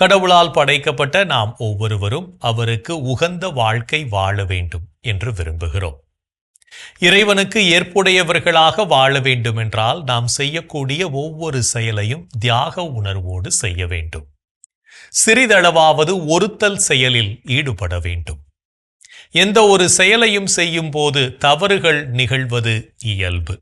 கடவுளால் படைக்கப்பட்ட நாம் ஒவ்வொருவரும் அவருக்கு உகந்த வாழ்க்கை வாழ வேண்டும் என்று விரும்புகிறோம். இறைவனுக்கு ஏற்புடையவர்களாக வாழ வேண்டுமென்றால் நாம் செய்யக்கூடிய ஒவ்வொரு செயலையும் தியாக உணர்வோடு செய்ய வேண்டும். சிறிதளவாவது ஒருத்தல் செயலில் ஈடுபட வேண்டும். எந்த ஒரு செயலையும் செய்யும் போது தவறுகள் நிகழ்வது இயல்பு.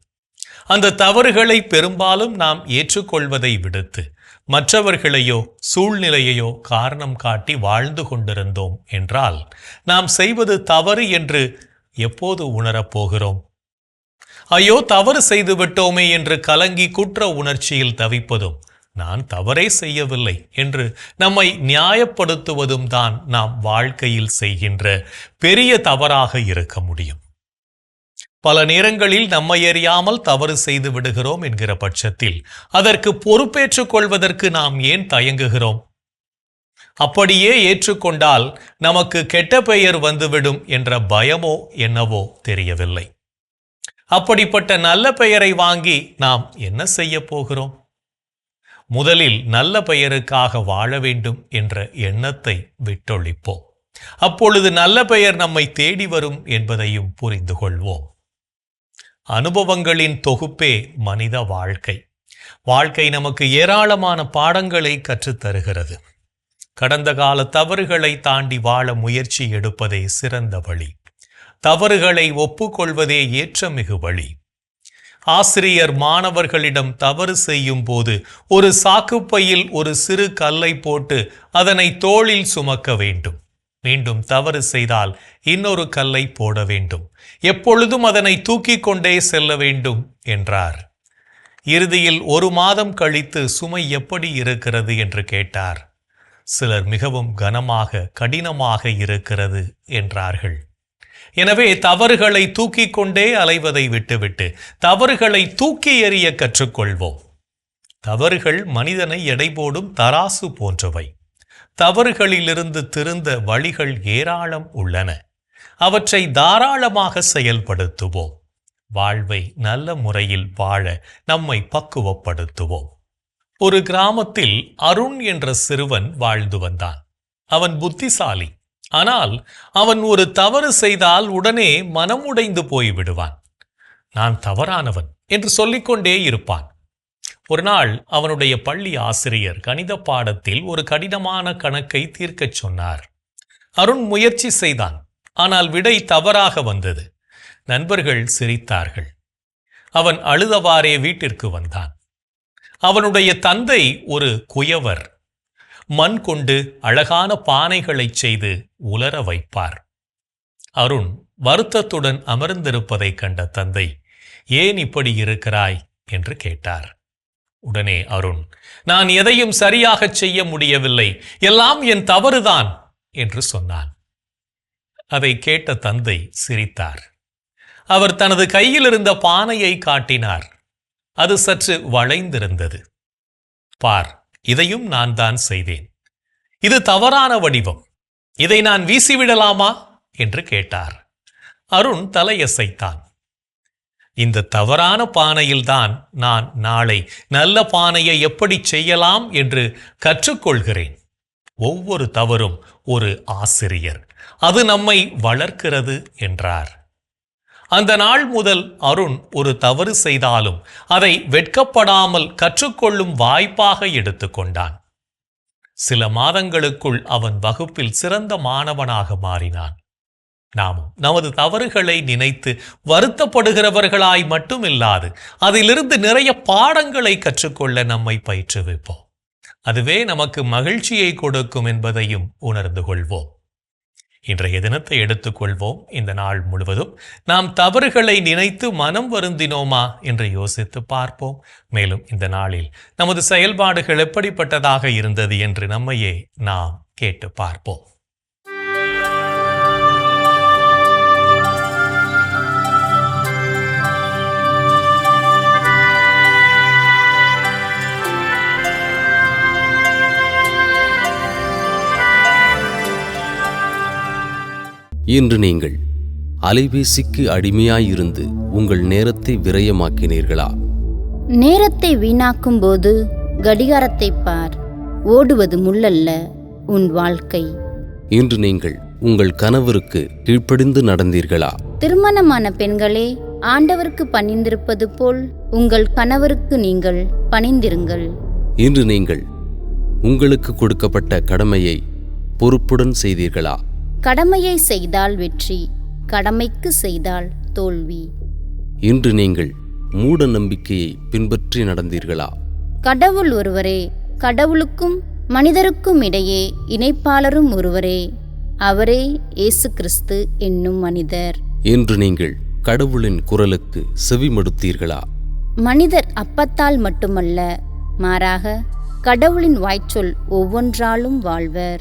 அந்த தவறுகளை பெரும்பாலும் நாம் ஏற்றுக்கொள்வதை விடுத்து மற்றவர்களையோ சூழ்நிலையையோ காரணம் காட்டி வாழ்ந்து கொண்டிருந்தோம் என்றால் நாம் செய்வது தவறு என்று எப்போது உணரப்போகிறோம் ஐயோ தவறு செய்து விட்டோமே என்று கலங்கி குற்ற உணர்ச்சியில் தவிப்பதும் நான் தவறே செய்யவில்லை என்று நம்மை நியாயப்படுத்துவதும் தான் நாம் வாழ்க்கையில் செய்கின்ற பெரிய தவறாக இருக்க முடியும். பல நேரங்களில் நம்மை அறியாமல் தவறு செய்து விடுகிறோம் என்கிற பட்சத்தில் அதற்கு பொறுப்பேற்றுக் கொள்வதற்கு நாம் ஏன் தயங்குகிறோம்? அப்படியே ஏற்றுக்கொண்டால் நமக்கு கெட்ட பெயர் வந்துவிடும் என்ற பயமோ என்னவோ தெரியவில்லை. அப்படிப்பட்ட நல்ல பெயரை வாங்கி நாம் என்ன செய்ய போகிறோம்? முதலில் நல்ல பெயருக்காக வாழ வேண்டும் என்ற எண்ணத்தை விட்டொழிப்போம். அப்பொழுது நல்ல பெயர் நம்மை தேடி வரும் என்பதையும் புரிந்து கொள்வோம். அனுபவங்களின் தொகுப்பே மனித வாழ்க்கை. வாழ்க்கை நமக்கு ஏராளமான பாடங்களை கற்றுத்தருகிறது. கடந்த கால தவறுகளை தாண்டி வாழ முயற்சி எடுப்பதே சிறந்த வழி. தவறுகளை ஒப்புக்கொள்வதே ஏற்றமிகு வழி. ஆசிரியர் மாணவர்களிடம் தவறு செய்யும் போது ஒரு சாக்குப்பையில் ஒரு சிறு கல்லை போட்டு அதனை தோளில் சுமக்க வேண்டும். மீண்டும் தவறு செய்தால் இன்னொரு கல்லை போட வேண்டும். எப்பொழுதும் அதனை தூக்கிக் கொண்டே செல்ல வேண்டும் என்றார். இறுதியில் ஒரு மாதம் கழித்து சுமை எப்படி இருக்கிறது என்று கேட்டார். சிலர் மிகவும் கனமாக கடினமாக இருக்கிறது என்றார்கள். எனவே தவறுகளை தூக்கிக் கொண்டே அலைவதை விட்டுவிட்டு தவறுகளை தூக்கி எறிய கற்றுக்கொள்வோம். தவறுகள் மனிதனை எடை போடும் தராசு போன்றவை. தவறுகளிலிருந்து திருந்த வழிகள் ஏராளம் உள்ளன. அவற்றை தாராளமாக செயல்படுத்துவோம். வாழ்வை நல்ல முறையில் வாழ நம்மை பக்குவப்படுத்துவோம். ஒரு கிராமத்தில் அருண் என்ற சிறுவன் வாழ்ந்து வந்தான். அவன் புத்திசாலி. ஆனால் அவன் ஒரு தவறு செய்தால் உடனே மனம் உடைந்து போய்விடுவான் நான் தவறானவன் என்று சொல்லிக்கொண்டே இருப்பான். ஒரு நாள் அவனுடைய பள்ளி ஆசிரியர் கணித பாடத்தில் ஒரு கடினமான கணக்கை தீர்க்கச் சொன்னார். அருண் முயற்சி செய்தான். ஆனால் விடை தவறாக வந்தது. நண்பர்கள் சிரித்தார்கள். அவன் அழுதவாறே வீட்டிற்கு வந்தான். அவனுடைய தந்தை ஒரு குயவர். மண் கொண்டு அழகான பானைகளைச் செய்து உலர வைப்பார். அருண் வருத்தத்துடன் அமர்ந்திருப்பதைக் கண்ட தந்தை ஏன் இப்படி இருக்கிறாய்? என்று கேட்டார். உடனே அருண் நான் எதையும் சரியாகச் செய்ய முடியவில்லை. எல்லாம் என் தவறுதான் என்று சொன்னான். அதை கேட்ட தந்தை சிரித்தார். அவர் தனது கையில் இருந்த பானையை காட்டினார். அது சற்று வளைந்திருந்தது. பார் இதையும் நான் தான் செய்தேன். இது தவறான வடிவம். இதை நான் வீசிவிடலாமா? என்று கேட்டார். அருண் தலையசைத்தான். இந்த தவறான பானையில்தான் நான் நாளை நல்ல பானையை எப்படி செய்யலாம்? என்று கற்றுக்கொள்கிறேன். ஒவ்வொரு தவறும் ஒரு ஆசிரியர். அது நம்மை வளர்க்கிறது என்றார். அந்த நாள் முதல் அருண் ஒரு தவறு செய்தாலும் அதை வெட்கப்படாமல் கற்றுக்கொள்ளும் வாய்ப்பாக எடுத்துக்கொண்டான் சில மாதங்களுக்குள் அவன் வகுப்பில் சிறந்த மாணவனாக மாறினான். நாமும் நமது தவறுகளை நினைத்து வருத்தப்படுகிறவர்களாய் மட்டுமில்லாது அதிலிருந்து நிறைய பாடங்களை கற்றுக்கொள்ள நம்மை பயிற்றுவிப்போம். அதுவே நமக்கு மகிழ்ச்சியை கொடுக்கும் என்பதையும் உணர்ந்து கொள்வோம். இன்றைய தினத்தை எடுத்துக்கொள்வோம். இந்த நாள் முழுவதும் நாம் தவறுகளை நினைத்து மனம் வருந்தினோமா என்று யோசித்து பார்ப்போம். மேலும் இந்த நாளில் நமது செயல்பாடுகள் எப்படிப்பட்டதாக இருந்தது என்று நம்மையே நாம் கேட்டு பார்ப்போம். இன்று நீங்கள் அலைபேசிக்கு அடிமையாயிருந்து உங்கள் நேரத்தை விரயமாக்கினீர்களா? நேரத்தை வீணாக்கும்போது கடிகாரத்தை பார். ஓடுவது முள்ளல்ல உன் வாழ்க்கை. இன்று நீங்கள் உங்கள் கணவருக்கு கீழ்ப்படிந்து நடந்தீர்களா? திருமணமான பெண்களே ஆண்டவருக்கு பணிந்திருப்பது போல் உங்கள் கணவருக்கு நீங்கள் பணிந்திருங்கள். இன்று நீங்கள் உங்களுக்கு கொடுக்கப்பட்ட கடமையை பொறுப்புடன் செய்தீர்களா? கடமையை செய்தால் வெற்றி கடமைக்கு செய்தால் தோல்வி. இன்று நீங்கள் மூட நம்பிக்கையை பின்பற்றி நடந்தீர்களா? கடவுள் ஒருவரே கடவுளுக்கும் மனிதருக்கும் இடையே இணைப்பாளரும் ஒருவரே அவரே இயேசு கிறிஸ்து என்னும் மனிதர். இன்று நீங்கள் கடவுளின் குரலுக்கு செவிமடுத்தீர்களா? மனிதர் அப்பத்தால் மட்டுமல்ல மாறாக கடவுளின் வாய்ச்சொல் ஒவ்வொன்றாலும் வாழ்வர்.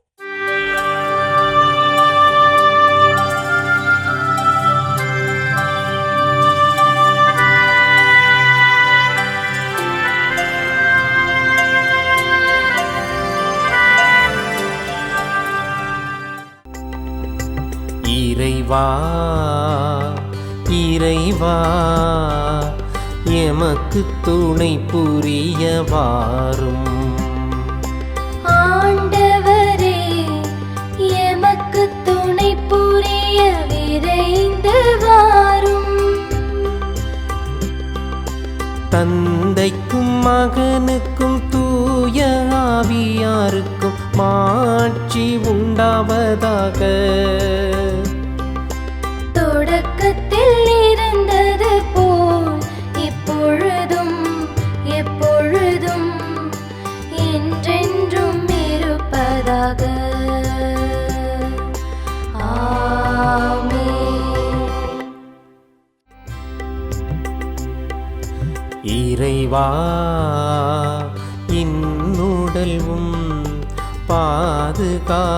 இறைவா இறைவா எமக்கு துணை புரிய வாரும் ஆண்டவரே எமக்கு துணை புரிய விரைந்து வாரும் தந்தைக்கும் மகனுக்கும் தூய ஆவியாருக்கும் மாட்சி உண்டாவதாக. இறைவா இன்னுடல்வும் பாதுகாப்பில்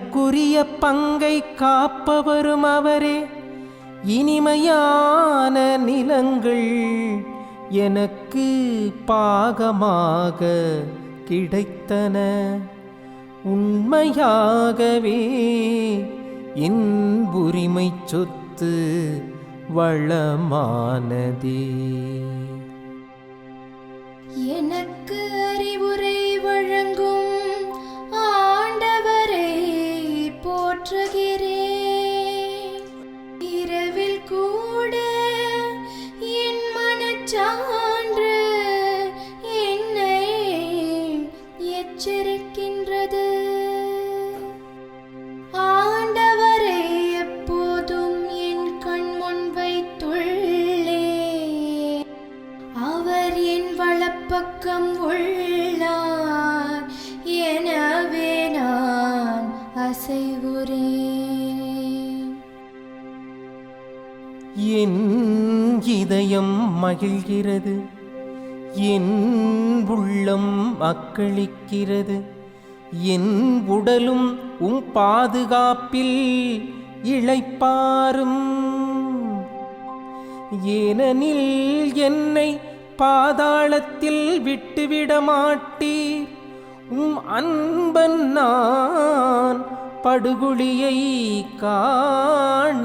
எனக்குரிய பங்கை காப்பவரும் அவரே. இனிமையான நிலங்கள் எனக்கு பாகமாக கிடைத்தன. உண்மையாகவே என் உரிமை சொத்து வளமானதே. போற்றுகிறேன் இரவில் கூட என் மனச்சான்று என்னை எச்சரிக்கின்றது. ஆண்டவரை எப்போதும் என் கண் முன் வைத்துள்ளே. அவர் என் வளப்பக்கம் உள்ளார். எனவே என் இதயம் மகிழ்கிறது. என் உள்ளம் அக்களிக்கிறது. என் உடலும் உம் பாதுகாப்பில் இழைப்பாரும் ஏனெனில் என்னை பாதாளத்தில் விட்டுவிட மாட்டீர். உம் அன்பன் நான் படுகுழியை காண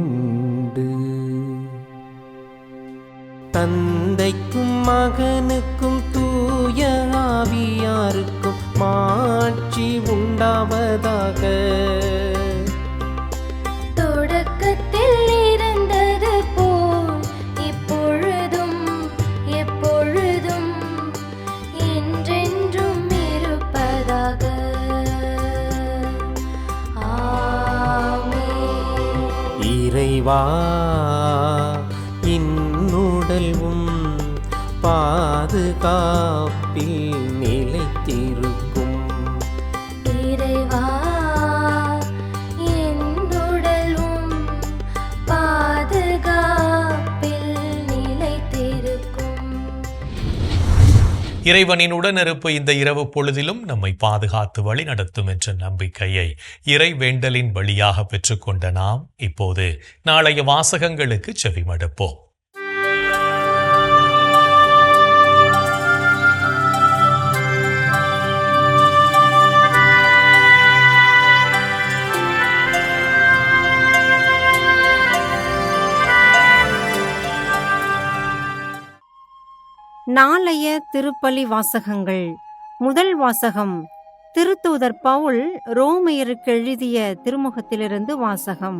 தந்தைக்கும் மகனுக்கும் தூய ஆவியாருக்கும் மாட்சி உண்டாவதாக. தொடக்கத்தில் இருந்தது போல் இப்பொழுதும் எப்பொழுதும் என்றென்றும் இருப்பதாக. இறைவா பாதுகாப்பில் நிலைத்திருக்கும். இறைவா என்னுடலும் பாதுகாப்பில் நிலைத்திருக்கும். இறைவனின் உடனிருப்பு இந்த இரவு பொழுதிலும் நம்மை பாதுகாத்து வழி நடத்தும் என்ற நம்பிக்கையை இறை வேண்டலின் வழியாக பெற்றுக்கொண்ட நாம் இப்போது நாளைய வாசகங்களுக்கு செவிமடுப்போம். நாளைய திருப்பலி வாசகங்கள். முதல் வாசகம் திருத்தூதர் பவுல் ரோமையருக்கு எழுதிய திருமுகத்திலிருந்து வாசகம்.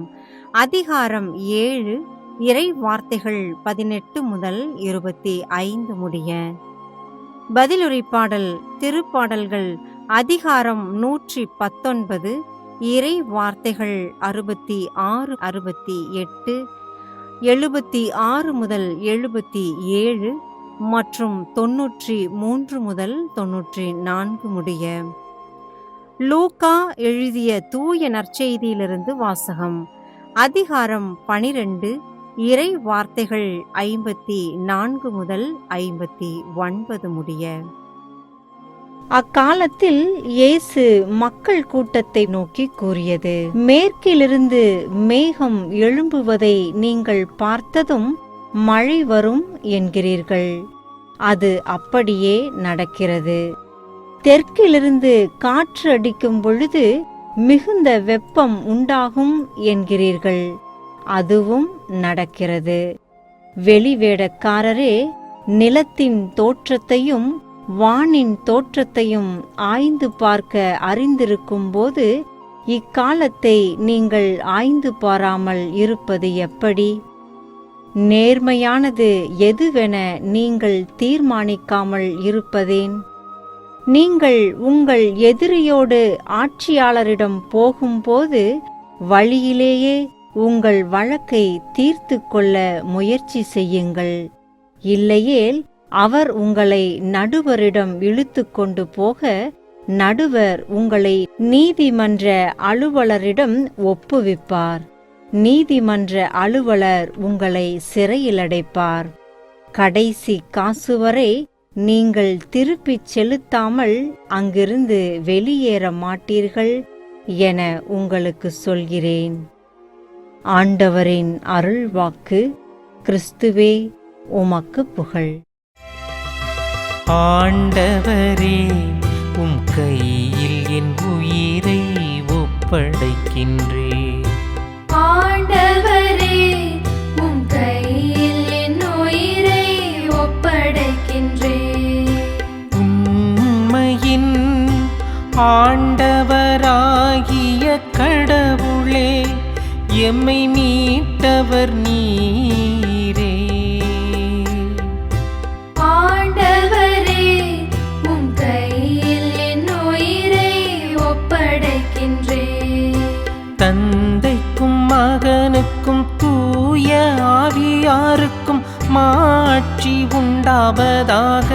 அதிகாரம் ஏழு இறை வார்த்தைகள் பதினெட்டு முதல் இருபத்தி ஐந்து முடிய. பதிலுரை பாடல் திருப்பாடல்கள் அதிகாரம் நூற்றி பத்தொன்பது இறை வார்த்தைகள் அறுபத்தி ஆறு அறுபத்தி எட்டு எழுபத்தி ஆறு முதல் எழுபத்தி ஏழு மற்றும் தொன்னூற்றி மூன்று முதல் தொன்னூற்றி நான்கு முடிய. லூகா எழுதிய தூய நற்செய்தியிலிருந்து வாசகம். அதிகாரம் பனிரெண்டு இறை வார்த்தைகள் ஐம்பத்தி நான்கு முதல் ஐம்பத்தி ஒன்பது முடிய. அக்காலத்தில் இயேசு மக்கள் கூட்டத்தை நோக்கி கூறியது மேற்கிலிருந்து மேகம் எழும்புவதை நீங்கள் பார்த்ததும் மழை வரும் என்கிறீர்கள். அது அப்படியே நடக்கிறது. தெற்கிலிருந்து காற்று அடிக்கும் பொழுது மிகுந்த வெப்பம் உண்டாகும் என்கிறீர்கள். அதுவும் நடக்கிறது. வெளிவேடக்காரரே நிலத்தின் தோற்றத்தையும் வானின் தோற்றத்தையும் ஆய்ந்து பார்க்க அறிந்திருக்கும்போது இக்காலத்தை நீங்கள் ஆய்ந்து பாராமல் இருப்பது எப்படி? நேர்மையானது எதுவென நீங்கள் தீர்மானிக்காமல் இருப்பதேன்? நீங்கள் உங்கள் எதிரியோடு ஆட்சியாளரிடம் போகும்போது வழியிலேயே உங்கள் வழக்கை தீர்த்து கொள்ள முயற்சி செய்யுங்கள். இல்லையேல் அவர் உங்களை நடுவரிடம் இழுத்து கொண்டு போக நடுவர் உங்களை நீதிமன்ற அலுவலரிடம் ஒப்புவிப்பார். நீதிமன்ற அலுவலர் உங்களை சிறையில் அடைப்பார். கடைசி காசு வரை நீங்கள் திருப்பிச் செலுத்தாமல் அங்கிருந்து வெளியேற மாட்டீர்கள் என உங்களுக்கு சொல்கிறேன். ஆண்டவரின் அருள்வாக்கு கிறிஸ்துவே உமக்கு புகழ். ஆண்டவரே உம் கையில் என் உயிரை ஒப்படைக்கின்றேன். ஆண்டவரே உம் கையில் என் உயிரை ஒப்படைக்கின்றேன். உண்மையின் ஆண்டவராகிய கடவுளே எம்மை மீட்டவர் நீ. மகனுக்கும் தூய ஆவியாருக்கும் மாட்சி உண்டாவதாக.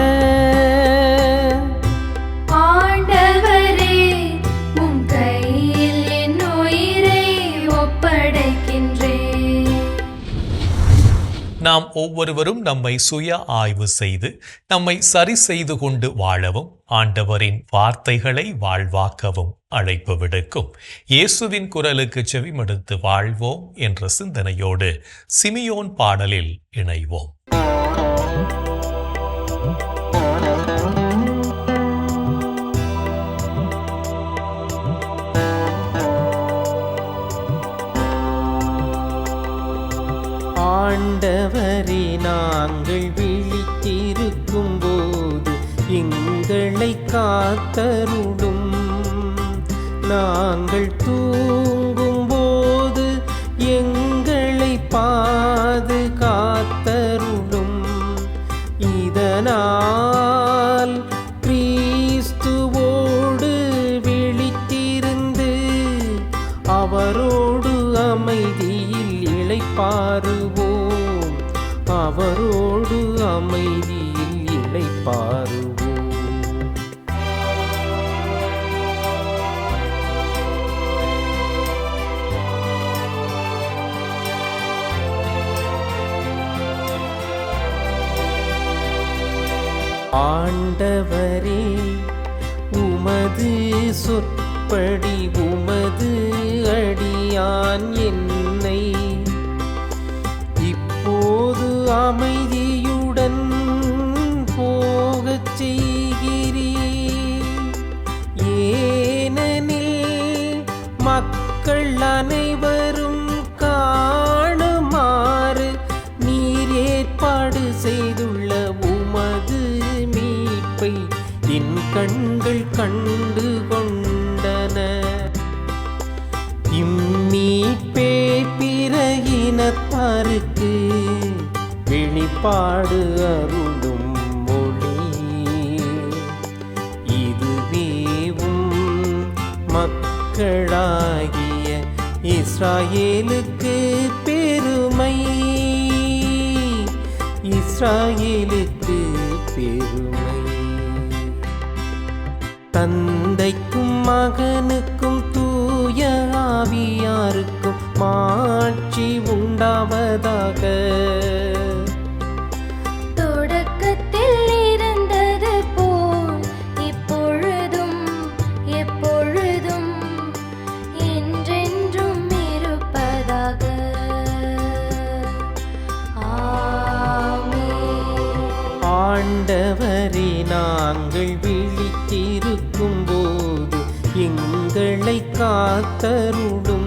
நாம் ஒவ்வொருவரும் நம்மை சுய ஆய்வு செய்து நம்மை சரி செய்து கொண்டு வாழவும் ஆண்டவரின் வார்த்தைகளை வாழ்வாக்கவும் அழைப்பு விடுக்கும். இயேசுவின் குரலுக்கு செவிமடுத்து வாழ்வோம் என்ற சிந்தனையோடு சிமியோன் பாடலில் இணைவோம். ஆண்டவரே நாங்கள் விழித்திருக்கும் போது எங்களை காத்தருடும் நாங்கள் தூ உண்டாவதாக தொடக்கத்தில் இருந்தது போல் இப்பொழுதும் எப்பொழுதும் என்றென்றும் இருப்பதாக. ஆமென். ஆண்டவரே நாங்கள் விழித்திருக்கும் போது எங்கள் காத்தருளும்.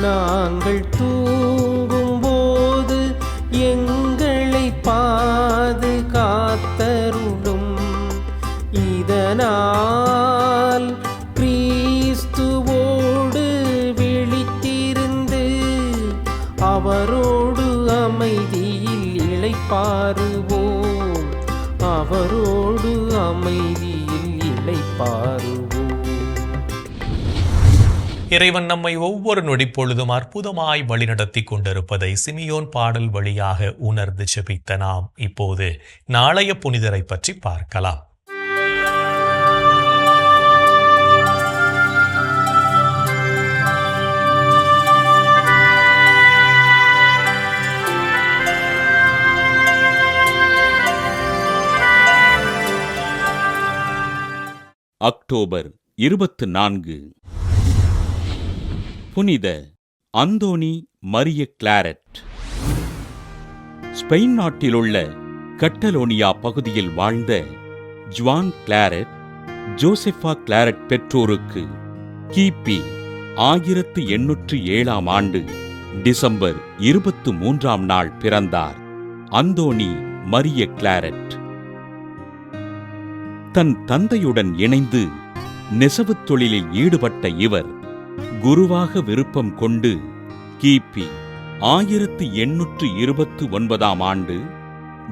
நாங்கள் இறைவன் நம்மை ஒவ்வொரு நொடிப்பொழுதும் அற்புதமாய் வழிநடத்தி கொண்டிருப்பதை சிமியோன் பாடல் வழியாக உணர்ந்து செபித்த நாம் இப்போது நாளைய புனிதரை பற்றி பார்க்கலாம். அக்டோபர் இருபத்து நான்கு. புனித அந்தோனி மரிய கிளாரட். ஸ்பெயின் நாட்டிலுள்ள கட்டலோனியா பகுதியில் வாழ்ந்த ஜுவான் கிளாரட் ஜோசெஃபா கிளாரட் பெற்றோருக்கு கிபி ஆயிரத்து எண்ணூற்று ஏழாம் ஆண்டு டிசம்பர் இருபத்து மூன்றாம் நாள் பிறந்தார் அந்தோனி மரிய கிளாரட். தன் தந்தையுடன் இணைந்து நெசவுத் தொழிலில் ஈடுபட்ட இவர் குருவாக விருப்பம் கொண்டு கிபி ஆயிரத்து எண்ணூற்று இருபத்து ஒன்பதாம் ஆண்டு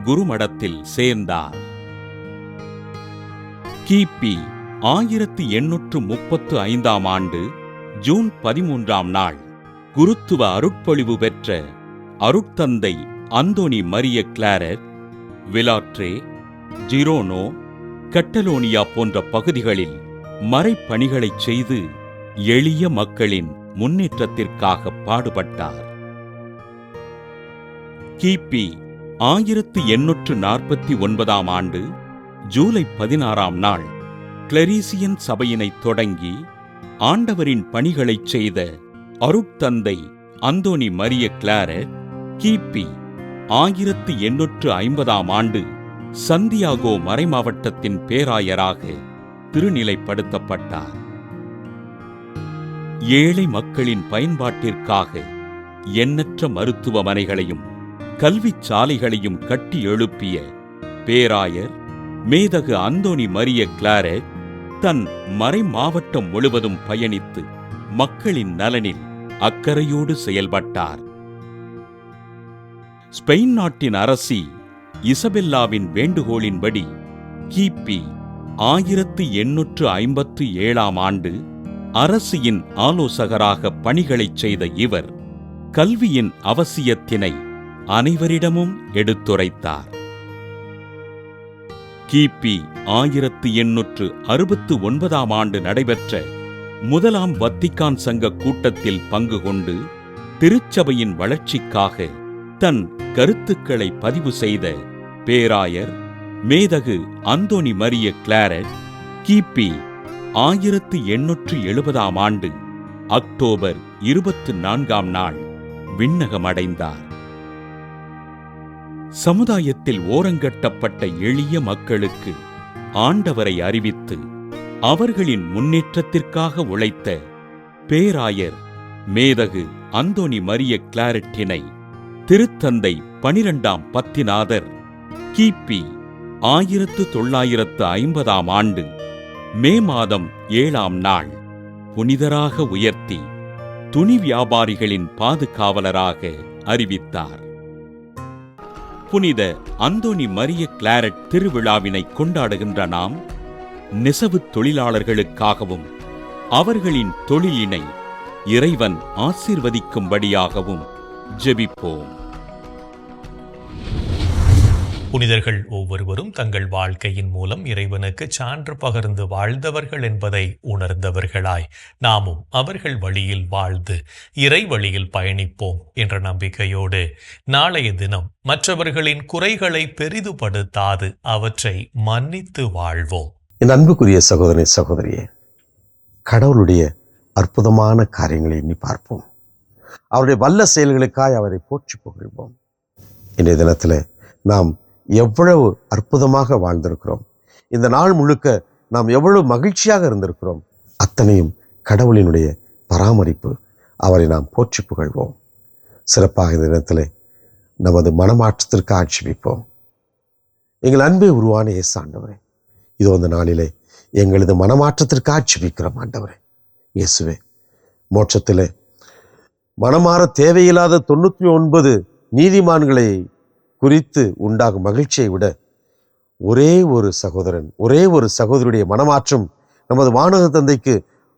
குருமடத்தில் சேர்ந்தார். கிபி ஆயிரத்து எண்ணூற்று முப்பத்து ஐந்தாம் ஆண்டு ஜூன் பதிமூன்றாம் நாள் குருத்துவ அருட்பொழிவு பெற்ற அருட்தந்தை Anthony Maria Claret Vilatre Girona Catalonia போன்ற பகுதிகளில் மறைப்பணிகளைச் செய்து எளிய மக்களின் முன்னேற்றத்திற்காக பாடுபட்டார். கிபி ஆயிரத்து எண்ணூற்று நாற்பத்தி ஒன்பதாம் ஆண்டு ஜூலை பதினாறாம் நாள் கிளரீசியன் சபையினைத் தொடங்கி ஆண்டவரின் பணிகளைச் செய்த அருட்தந்தை அந்தோனி மரிய கிளாரட் கிபி ஆயிரத்து எண்ணூற்று ஐம்பதாம் ஆண்டு சந்தியாகோ மறைமாவட்டத்தின் பேராயராக திருநிலைப்படுத்தப்பட்டார். ஏழை மக்களின் பயன்பாட்டிற்காக எண்ணற்ற மருத்துவமனைகளையும் கல்விச் சாலைகளையும் கட்டி எழுப்பிய பேராயர் மேதகு அந்தோனி மரிய கிளாரட் தன் மறைமாவட்டம் முழுவதும் பயணித்து மக்களின் நலனில் அக்கறையோடு செயல்பட்டார். ஸ்பெயின் நாட்டின் அரசி இசபெல்லாவின் வேண்டுகோளின்படி கிபி ஆயிரத்து எண்ணூற்று ஐம்பத்து ஏழாம் ஆண்டு அரசியின் ஆலோசகராக பணிகளைச் செய்த இவர் கல்வியின் அவசியத்தினை அனைவரிடமும் எடுத்துரைத்தார். கிபி ஆயிரத்து எண்ணூற்று அறுபத்து ஒன்பதாம் ஆண்டு நடைபெற்ற முதலாம் வத்திக்கான் சங்க கூட்டத்தில் பங்கு கொண்டு திருச்சபையின் வளர்ச்சிக்காக தன் கருத்துக்களை பதிவு செய்த பேராயர் மேதகு அந்தோனி மரிய கிளாரட் கிபி ஆயிரத்து எண்ணூற்று எழுபதாம் ஆண்டு அக்டோபர் இருபத்து நான்காம் நாள் விண்ணகமடைந்தார். சமுதாயத்தில் ஓரங்கட்டப்பட்ட எளிய மக்களுக்கு ஆண்டவரை அறிவித்து அவர்களின் முன்னேற்றத்திற்காக உழைத்த பேராயர் மேதகு அந்தோனி மரிய கிளாரட்டினை திருத்தந்தை பனிரெண்டாம் பத்திநாதர் கிபி ஆயிரத்து தொள்ளாயிரத்து ஐம்பதாம் ஆண்டு மே மாதம் ஏழாம் நாள். புனிதராக உயர்த்தி துணி வியாபாரிகளின் பாதுகாவலராக அறிவித்தார். புனித அந்தோனி மரிய கிளாரட் திருவிழாவினை கொண்டாடுகின்ற நாம் நெசவுத் தொழிலாளர்களுக்காகவும் அவர்களின் தொழிலினை இறைவன் ஆசீர்வதிக்கும்படியாகவும் ஜெபிப்போம். புனிதர்கள் ஒவ்வொருவரும் தங்கள் வாழ்க்கையின் மூலம் இறைவனுக்கு சான்று பகர்ந்து வாழ்ந்தவர்கள் என்பதை உணர்ந்தவர்களாய். நாமும் அவர்கள் வழியில் வாழ்ந்து இறை வழியில் பயணிப்போம் என்ற நம்பிக்கையோடு நாளைய தினம் மற்றவர்களின் குறைகளை பெரிதுபடுத்தாது அவற்றை மன்னித்து வாழ்வோம். என் அன்புக்குரிய சகோதரி சகோதரியே கடவுளுடைய அற்புதமான காரியங்களை எண்ணி பார்ப்போம். அவருடைய வல்ல செயல்களுக்காய் அவரை போற்றி புகழ்வோம். இன்றைய தினத்தில் நாம் எவ்வளவு அற்புதமாக வாழ்ந்திருக்கிறோம். இந்த நாள் முழுக்க நாம் எவ்வளவு மகிழ்ச்சியாக இருந்திருக்கிறோம். அத்தனையும் கடவுளினுடைய பராமரிப்பு. அவரை நாம் போற்றி புகழ்வோம். சிறப்பாக இந்த இடத்துல நமது மனமாற்றத்திற்கு ஆட்சேபிப்போம். எங்கள் அன்பே உருவான இயேசு ஆண்டவரே இதோ அந்த நாளிலே எங்களது மனமாற்றத்திற்கு ஆட்சேபிக்கிறோம் ஆண்டவரே. இயேசுவே மோட்சத்திலே மனமாற தேவையில்லாத தொண்ணூற்றி ஒன்பது நீதிமான்களை குறித்து உண்டாகும் மகிழ்ச்சியை விட ஒரே ஒரு சகோதரன் ஒரே ஒரு சகோதரியுடைய மனமாற்றம் நமது வானக தந்தைக்கு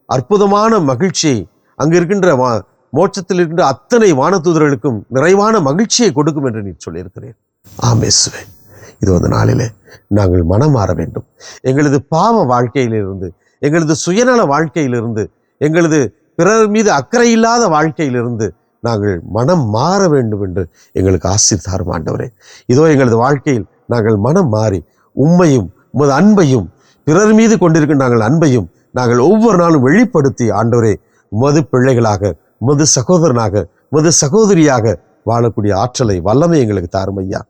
அற்புதமான மகிழ்ச்சியை அங்கு இருக்கின்ற வா மோட்சத்தில் இருக்கின்ற அத்தனை வானதூதர்களுக்கும் நிறைவான மகிழ்ச்சியை கொடுக்கும் என்று நீ சொல்லியிருக்கிறேன் ஆமேசுவே இது வந்து நாளிலே நாங்கள் மனம் மாற வேண்டும். எங்களது பாவ வாழ்க்கையிலிருந்து எங்களது சுயநல வாழ்க்கையிலிருந்து எங்களது பிறர் மீது அக்கறை இல்லாத வாழ்க்கையிலிருந்து நாங்கள் மனம் மாற வேண்டும் என்று எங்களுக்கு ஆசிர்தாரும் ஆண்டவரே. இதோ எங்களது வாழ்க்கையில் நாங்கள் மனம் மாறி உண்மையும் உமது அன்பையும் பிறர் மீது கொண்டிருக்கும் நாங்கள் அன்பையும் நாங்கள் ஒவ்வொரு நாளும் வெளிப்படுத்தி ஆண்டவரே மது பிள்ளைகளாக மது சகோதரனாக மது சகோதரியாக வாழக்கூடிய ஆற்றலை வல்லமை எங்களுக்கு தாரும் ஐயா.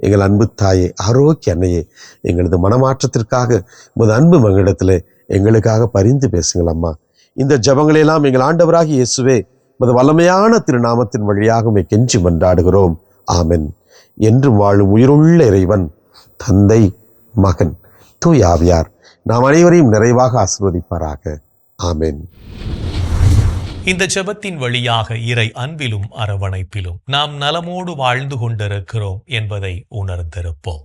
எங்கள் அன்பு தாயே ஆரோக்கிய அன்னையே எங்களது மனமாற்றத்திற்காக உமது அன்பு மகளிடத்தில் எங்களுக்காக பரிந்து பேசுங்கள் அம்மா. இந்த ஜபங்களையெல்லாம் எங்கள் ஆண்டவராகி இயேசுவே உமது வல்லமையான திருநாமத்தின் வழியாக உம்மை கெஞ்சி மன்றாடுகிறோம். ஆமென். என்றும் வாழும் உயிருள்ள இறைவன் தந்தை மகன் தூயாவியார் நாம் அனைவரையும் நிறைவாக ஆசிர்வதிப்பாராக. ஆமென். இந்த ஜெபத்தின் வழியாக இறை அன்பிலும் அரவணைப்பிலும் நாம் நலமோடு வாழ்ந்து கொண்டிருக்கிறோம் என்பதை உணர்ந்திருப்போம்.